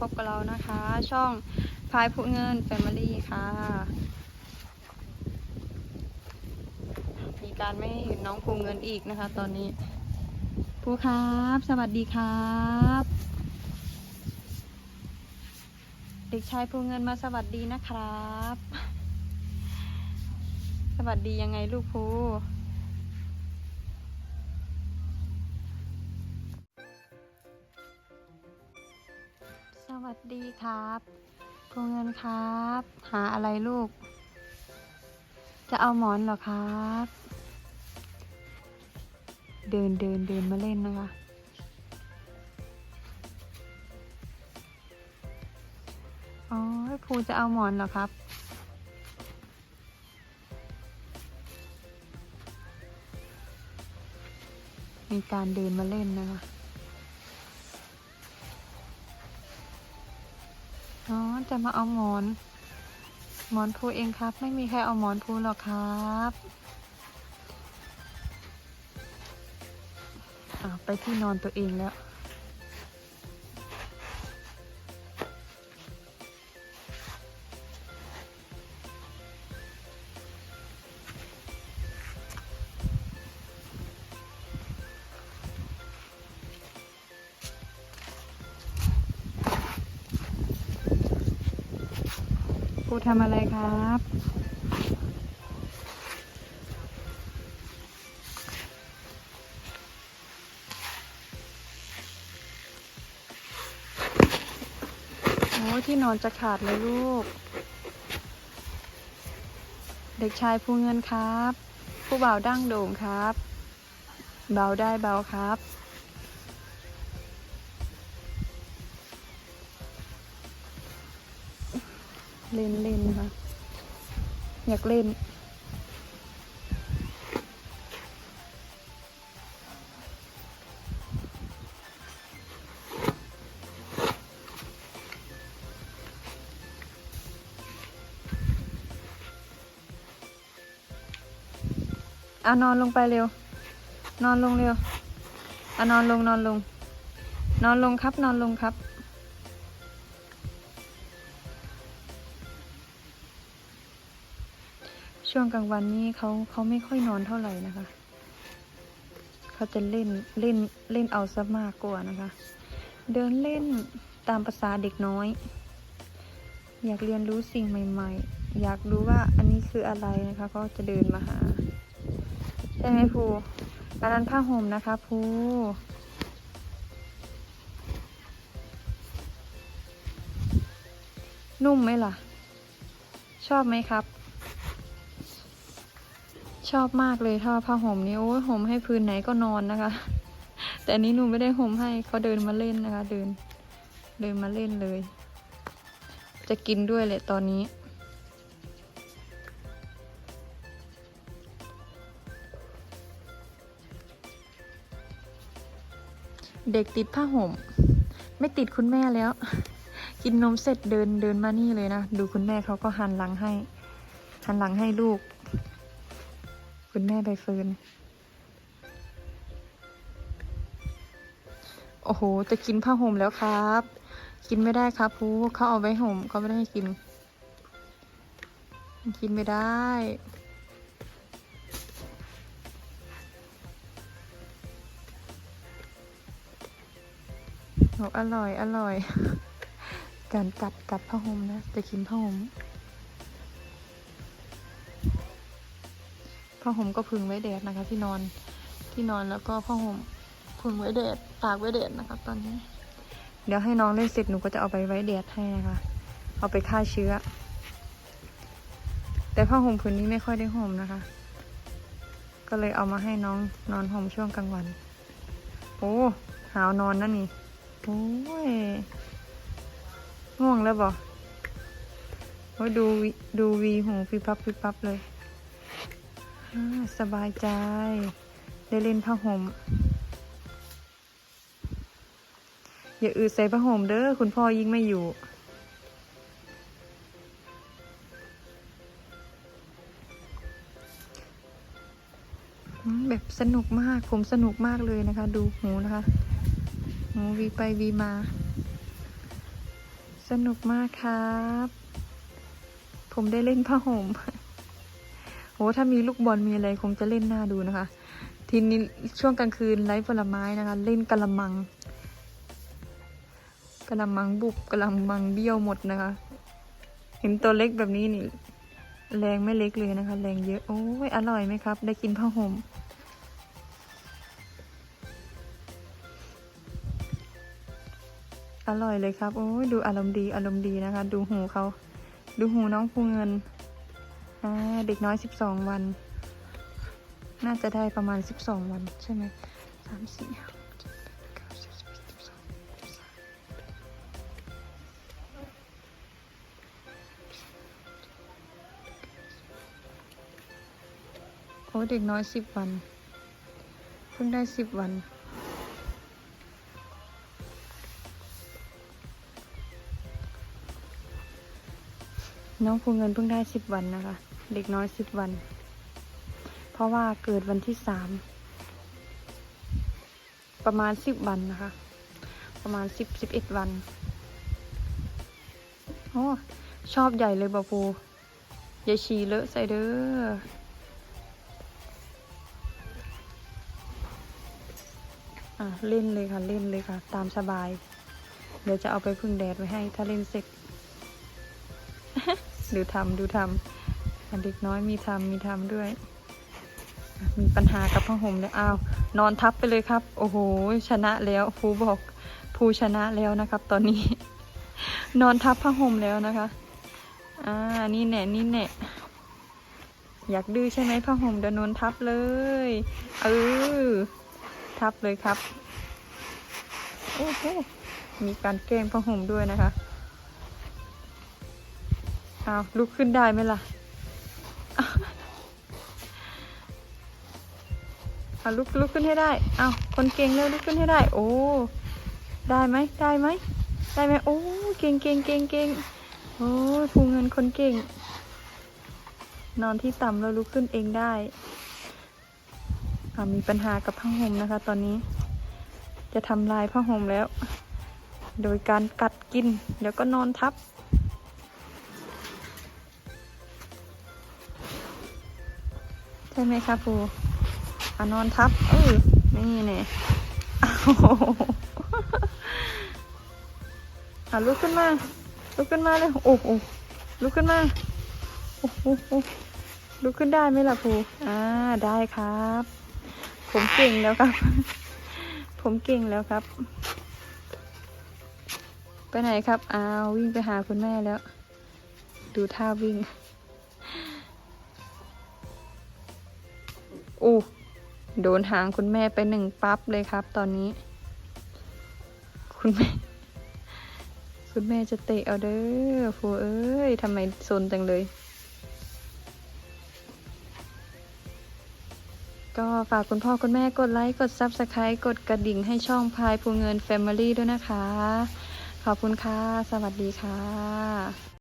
พบกับเรานะคะ ช่องพายผู้เงินแฟมิลี่ค่ะ มีการไม่เห็นน้องภูเงินอีกนะคะ ตอนนี้ภูครับ สวัสดีครับ เด็กชายภูเงินมาสวัสดีนะครับ สวัสดียังไงลูกภู วัสดีครับครูเงินครับ หาอะไรลูก จะเอาหมอนเหรอครับ เดินเดินเดินมาเล่นนะคะ อ๋อครูจะเอาหมอนเหรอครับ มีการเดินมาเล่นนะคะ อ๋อจะมาเอาหมอน หมอนภูเองครับ ไม่มีใครเอาหมอนภูหรอกครับไปที่นอนตัวเองแล้ว ภูทำอะไรครับ โอ้ที่นอนจะขาดเลยลูก เด็กชายภูเงินครับ ผู้บ่าวดั้งโด่งครับ เบาได้เบาครับ เล่นเล่นค่ะ อยากเล่นเอานอนลงไปเร็ว นอนลงเร็วเอานอนลงนอนลง นอนลงครับนอนลงครับ ช่วงกลางวันนี้เขาเขาไม่ค่อยนอนเท่าไหร่นะคะ เขาจะเล่นเล่นเล่นเอาซะมากกว่านะคะ เดินเล่นตามภาษาเด็กน้อย อยากเรียนรู้สิ่งใหม่ ๆ อยากรู้ว่าอันนี้คืออะไรนะคะก็จะเดินมาหาใช่ไหมภูอันนั้นผ้าห่มนะคะภูนุ่มไหมล่ะ ชอบไหมครับ ชอบมากเลยถ้าผ้าห่มนี้โอ้ยห่มให้พื้นไหนก็นอนนะคะ แต่นนี้หนูไม่ได้ห่มให้เขาเดินมาเล่นนะคะ เดิน เดินมาเล่นเลย จะกินด้วยแหละตอนนี้ เด็กติดผ้าห่ม ไม่ติดคุณแม่แล้ว กินนมเสร็จเดินเดินมานี่เลยนะ ดูคุณแม่เขาก็หันหลังให้ หันหลังให้ลูก คุณแม่ใบเฟิร์นโอ้โห จะกินผ้าห่มแล้วครับ กินไม่ได้ครับพูเขาเอาไว้ห่มเขาไม่ได้ให้กิน กินไม่ได้โอ้อร่อย อร่อย การกัดกัดผ้าห่มนะ จะกินผ้าห่ม ผ้าห่มก็พึงไว้แดดนะคะ ที่นอนที่นอนแล้วก็ผ้าห่มพึงไว้แดดตากไว้แดดนะคะตอนนี้ เดี๋ยวให้น้องเล่นเสร็จหนูก็จะเอาไปไว้แดดให้นะคะ เอาไปฆ่าเชื้อ แต่ผ้าห่มผืนนี้ไม่ค่อยได้ห่มนะคะ ก็เลยเอามาให้น้องนอนห่มช่วงกลางวัน โอ้หาวนอนนั่นนี่โอ้ยง่วงแล้วบ่โอ้ดูวิดูวีหูฟิปับฟิปับเลย สบายใจ ได้เล่นผ้าห่มอย่าอืดใส่ผ้าห่มเด้อคุณพ่อยิ่งไม่อยู่ แบบสนุกมากผมสนุกมากเลยนะคะ ดูหูนะคะหูวีไปวีมา สนุกมากครับ ผมได้เล่นผ้าห่ม หถ้ามีลูกบอลมีอะไรคงจะเล่นน่าดูนะคะ ทีนี้ช่วงกลางคืนไร้ผลไม้นะคะ เล่นกะละมังกะละมังบุบกะละมังเบี้ยวหมดนะคะ เห็นตัวเล็กแบบนี้นี่ แรงไม่เล็กเลยนะคะ แรงเยอะ โอ้ยอร่อยไหมครับ ได้กินผ้าห่มอร่อยเลยครับ โอ้ยดูอารมณ์ดีอารมณ์ดีนะคะ ดูหูเขา ดูหูน้องภูเงิน อ่าเด็กน้อยสิบสองวัน น่าจะได้ประมาณสิบสองวันใช่ไหมสามสี่ห้าเก้าสิบสิบสองสิบสามโอ้เด็กน้อยสิบวัน เพิ่งได้สิบวันน้องภูเงินเพิ่งได้สิบวันนะคะ เด็กน้อยสิบวัน เพราะว่าเกิดวันที่สามประมาณสิบวันนะคะ ประมาณสิบสิบเอ็ดวันโอ้ชอบใหญ่เลยบาปูย่าฉี่เลอะใส่เด้ออะเล่นเลยค่ะเล่นเลยค่ะ ตามสบาย เดี๋ยวจะเอาไปพึ่งแดดไว้ให้ ถ้าเล่นเสร็จ ดูทำดูทำ เด็กน้อยมีทำมีทำด้วย มีปัญหากับผ้าห่มเลยอ้าวนอนทับไปเลยครับ โอ้โห ชนะแล้วครูบอกภูชนะแล้วนะครับ ตอนนี้ นอนทับผ้าห่มแล้วนะคะ อ่า นี่แน่นี่แน่อยากดื้อใช่ไหมผ้าห่มเดี๋ยวนอนทับเลย เออ ทับเลยครับ โอ้โห มีการแกล้งผ้าห่มด้วยนะคะเอาวลุกขึ้นได้ไหมล่ะ เอาลุกลุกขึ้นให้ได้ เอาคนเก่งเร็วลุกขึ้นให้ได้ โอ้ ได้ไหมได้ไหมได้ไหมโอ้ เก่งเก่งเก่งเก่งโอ้ภูเงินคนเก่ง นอนที่ต่ำแล้วลุกขึ้นเองได้อ่ามีปัญหากับผ้าห่มนะคะ ตอนนี้ จะทำลายผ้าห่มแล้ว โดยการกัดกิน เดี๋ยวก็นอนทับใช่ไหมคะปู อะนอนทับ เออ นี่เนี่ยอะลุกขึ้นมา ลุกขึ้นมาเลย โอ้โหลุกขึ้นมา โอ้โหลุกขึ้นได้ไหมล่ะปูอ่า ได้ครับ ผมเก่งแล้วครับ ผมเก่งแล้วครับ ไปไหนครับ อ้าว วิ่งไปหาคุณแม่แล้ว ดูท่าวิ่ง โดนหางคุณแม่ไปหนึ่งปั๊บเลยครับ ตอนนี้ คุณแม่ คุณแม่จะเตะเอาเด้อฟูเอ้ยทำไมซนจังเลย ก็ฝากคุณพ่อคุณแม่กดไลค์ กด Subscribe กดกระดิ่งให้ช่องพายภูเงิน Family ด้วยนะคะ ขอบคุณค่ะ สวัสดีค่ะ